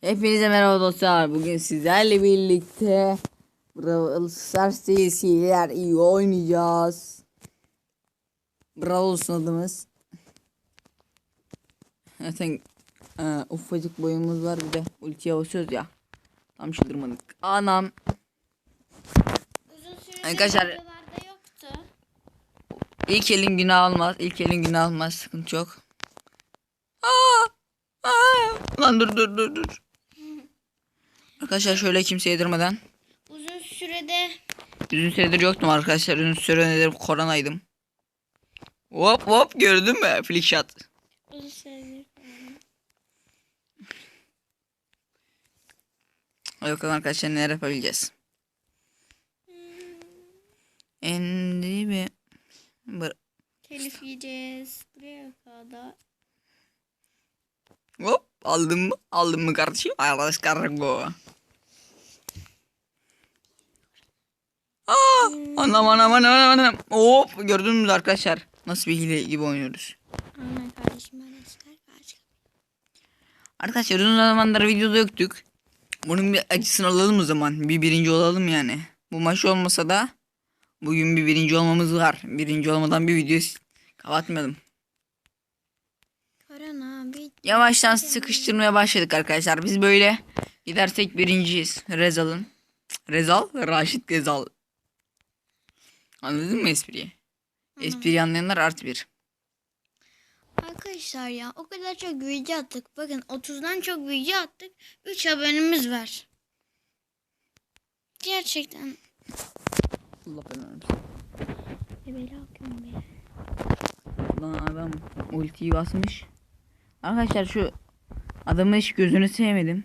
Hepinize merhaba dostlar. Bugün sizlerle birlikte Brawl Stars serisiyle iyi oynayacağız. Brawl adımız. Zaten e, ufacık boyumuz var bir de ultiye basıyoruz ya. Tam çıldırmadık. Anam. Arkadaşlar-. İlk elin günah almaz. İlk elin günah almaz. Sıkıntı yok. Aa! Aa! Lan dur dur dur dur. Arkadaşlar şöyle kimseye yedirmeden. Uzun sürede Uzun süredir yoktum arkadaşlar. Uzun süredir koronaydım. Hop hop gördün mü? Flick shot. uzun süredir bakalım arkadaşlar neler yapabileceğiz. Endi mi? Bır- telif yiyeceğiz. Buraya kadar. Hop aldın mı? Aldın mı kardeşim? Arkadaş kargo. Aa, anam anam anam anam. Hop gördünüz arkadaşlar? Nasıl bir hile gibi oynuyoruz. Aynen kardeşim karşı. Arkadaşlar uzun zamandır videoda yoktuk. Bunun bir acısını alalım o zaman. Bir birinci olalım yani. Bu maç olmasa da bugün bir birinci olmamız var. Birinci olmadan bir video kapatmayalım. Yavaştan sıkıştırmaya başladık arkadaşlar. Biz böyle gidersek birinciyiz. Rezal'ın. Rezal, Raşit Gezal. Anladın mı espriyi? Espriyi anlayanlar artı bir. Arkadaşlar ya o kadar çok video attık. Bakın 30'dan çok video attık. 3 abonemiz var. Gerçekten. Allah belanı. Bebeli akıyorum be. Lan adam ultiyi basmış. Arkadaşlar şu adamın hiç gözünü sevmedim.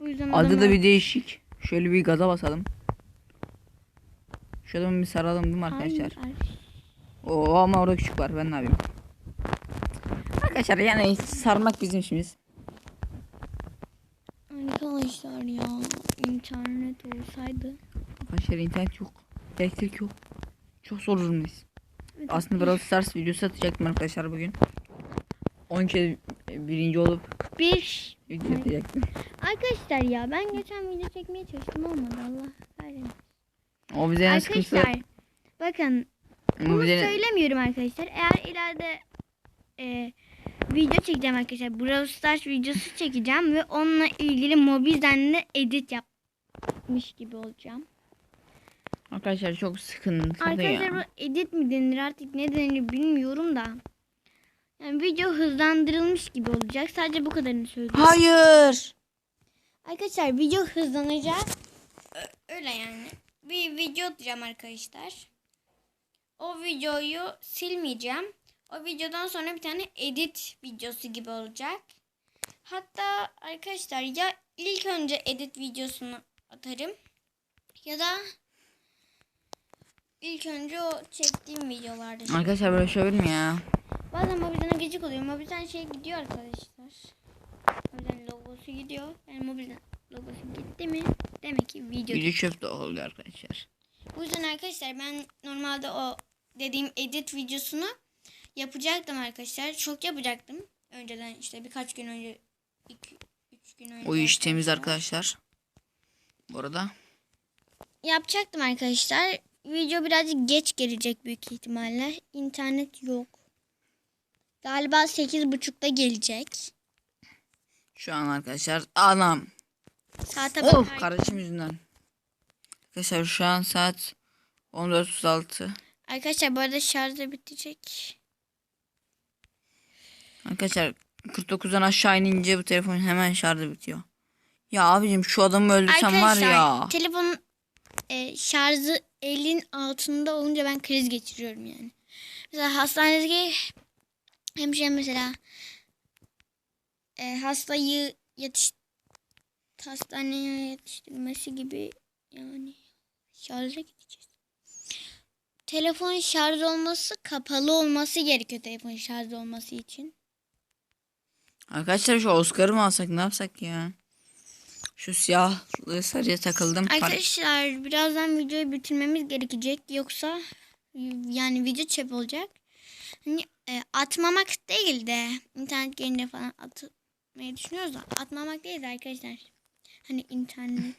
Bu yüzden Adı adamı- da bir değişik. Şöyle bir gaza basalım. Adamı bir saralım değil mi arkadaşlar? Hayır, Oo ama orada küçük var. Ben ne yapayım? Arkadaşlar yani sarmak bizim işimiz. Arkadaşlar ya internet olsaydı. Arkadaşlar internet yok. Elektrik yok. Çok zor durumdayız. Aslında Brawl Stars videosu atacaktım arkadaşlar bugün. 10 kez birinci olup Bir video atacaktım. Arkadaşlar ya ben geçen video çekmeye çalıştım olmadı Allah kahretsin. O bize en sıkıntı. Arkadaşlar bakın bunu bize söylemiyorum arkadaşlar. Eğer ileride e, video çekeceğim arkadaşlar. Brawl Stars videosu çekeceğim ve onunla ilgili mobilden de edit yapmış gibi olacağım. Arkadaşlar çok sıkıntı Arkadaşlar bu edit mi denir artık ne denir bilmiyorum da. Yani video hızlandırılmış gibi olacak. Sadece bu kadarını söyleyeyim. Hayır. Arkadaşlar video hızlanacak. Öyle yani. Bir video atacağım arkadaşlar. O videoyu silmeyeceğim. O videodan sonra bir tane edit videosu gibi olacak. Hatta arkadaşlar ya ilk önce edit videosunu atarım ya da ilk önce o çektiğim videolarda. Arkadaşlar böyle şey olur mu ya? Bazen mobilden gecik oluyor. Mobilden şey gidiyor arkadaşlar. Mobilden logosu gidiyor. Yani mobilden? Video çöp de oldu arkadaşlar. Bu yüzden arkadaşlar ben normalde o dediğim edit videosunu yapacaktım arkadaşlar. Çok yapacaktım. Önceden işte birkaç gün önce 2 3 gün önce. O iş temiz arkadaşlar. Bu arada. Yapacaktım arkadaşlar. Video birazcık geç gelecek büyük ihtimalle. İnternet yok. Galiba 8.30'da gelecek. Şu an arkadaşlar anam. Saate Of bakar- kardeşim yüzünden. Arkadaşlar şu an saat 14.36. Arkadaşlar bu arada şarj da bitecek. Arkadaşlar 49'dan aşağı inince bu telefon hemen şarjı bitiyor. Ya abicim şu adamı öldürsem var ya. telefonun e, şarjı elin altında olunca ben kriz geçiriyorum yani. Mesela hastanedeki hemşire mesela e, hastayı yetiş hastaneye yetiştirmesi gibi yani şarja gideceğiz. Telefon şarj olması kapalı olması gerekiyor telefon şarj olması için. Arkadaşlar şu Oscar'ı mı alsak ne yapsak ya? Şu siyahlı sarıya takıldım. Arkadaşlar birazdan videoyu bitirmemiz gerekecek yoksa yani video çöp olacak. Hani e, atmamak değil de internet gelince falan atmayı düşünüyoruz da atmamak değil de arkadaşlar. Hani internet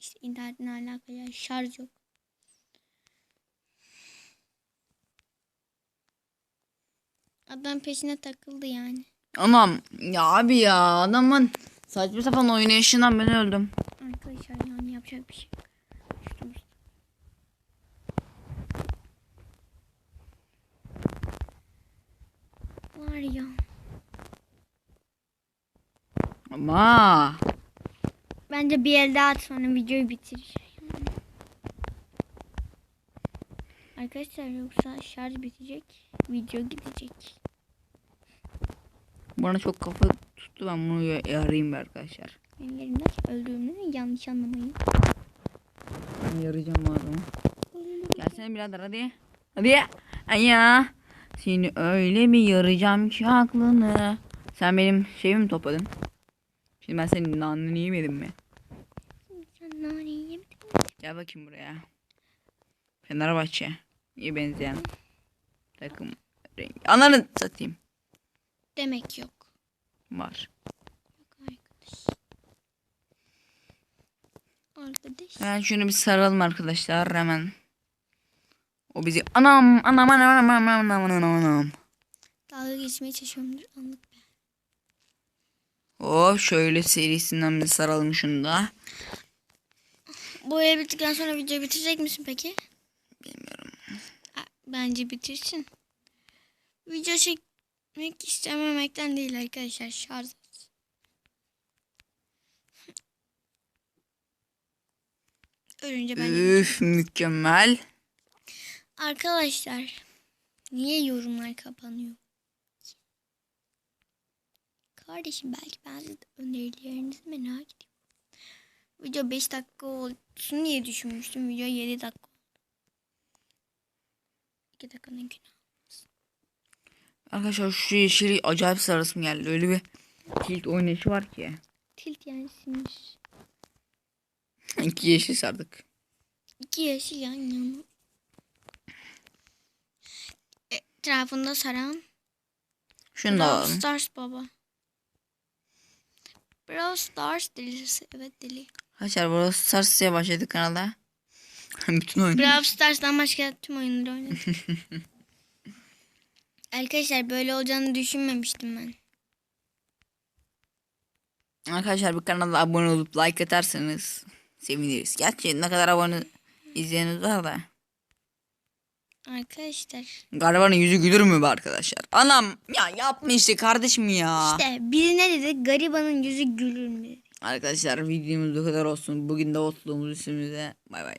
işte internetle alakalı şarj yok. Adam peşine takıldı yani. Anam ya abi ya adamın saçma sapan oynayışından ben öldüm. Arkadaşlar yani yapacak bir şey. Var ya. Ama Bence bir el daha at sonra videoyu bitirir. Arkadaşlar yoksa şarj bitecek. Video gidecek. bana çok kafa tuttu ben bunu ya- arayayım bir arkadaşlar. Elimde öldüğümü yanlış anlamayın. Ben yarayacağım adamı. Gelsene birader hadi. Hadi. Ay ya. Seni öyle mi yarayacağım ki aklını. Sen benim şeyimi mi topladın? Şimdi ben senin nanını yemedim mi? Sen nanını yemedin mi? Gel bakayım buraya. Fenerbahçe. İyi benzeyen. Takım rengi. Ananı satayım. Demek yok. Var. Arkadaş. Arkadaş. Hemen şunu bir saralım arkadaşlar hemen. O bizi anam anam anam anam anam anam anam. anam. Dalga geçmeye çalışıyorumdur anlık. Hop şöyle serisinden bir saralım şunu da. Bu bittikten sonra videoyu bitirecek misin peki? Bilmiyorum. Bence bitirsin. Video çekmek istememekten değil arkadaşlar. Şarj. Ölünce ben Üf mükemmel. Arkadaşlar niye yorumlar kapanıyor? Kardeşim belki ben sizin önerilerinizi merak ediyorum. Video 5 dakika olsun diye düşünmüştüm. Video 7 dakika oldu. 2 dakikanın günü. Arkadaşlar şu yeşili acayip sarısım geldi. Öyle bir tilt oynayışı var ki. Tilt yani sinir. İki yeşil sardık. İki yeşil yan yana. Etrafında saran Şunu da alalım. Stars baba. Brawl Stars delisi. Evet deli. Arkadaşlar burası sarsıya başladık kanalda. Bütün oyunu. Brawl Stars'tan başka tüm oyunları oynadım. Arkadaşlar böyle olacağını düşünmemiştim ben. Arkadaşlar bir kanala abone olup like atarsanız seviniriz. Gerçi ne kadar abone izleyeniniz var da. Arkadaşlar Garibanın yüzü gülür mü be arkadaşlar? Anam ya yapma işte kardeşim ya. işte biri ne dedi? Garibanın yüzü gülür mü. Arkadaşlar videomuz bu kadar olsun. Bugün de otluğumuz üstümüze. Bay bay.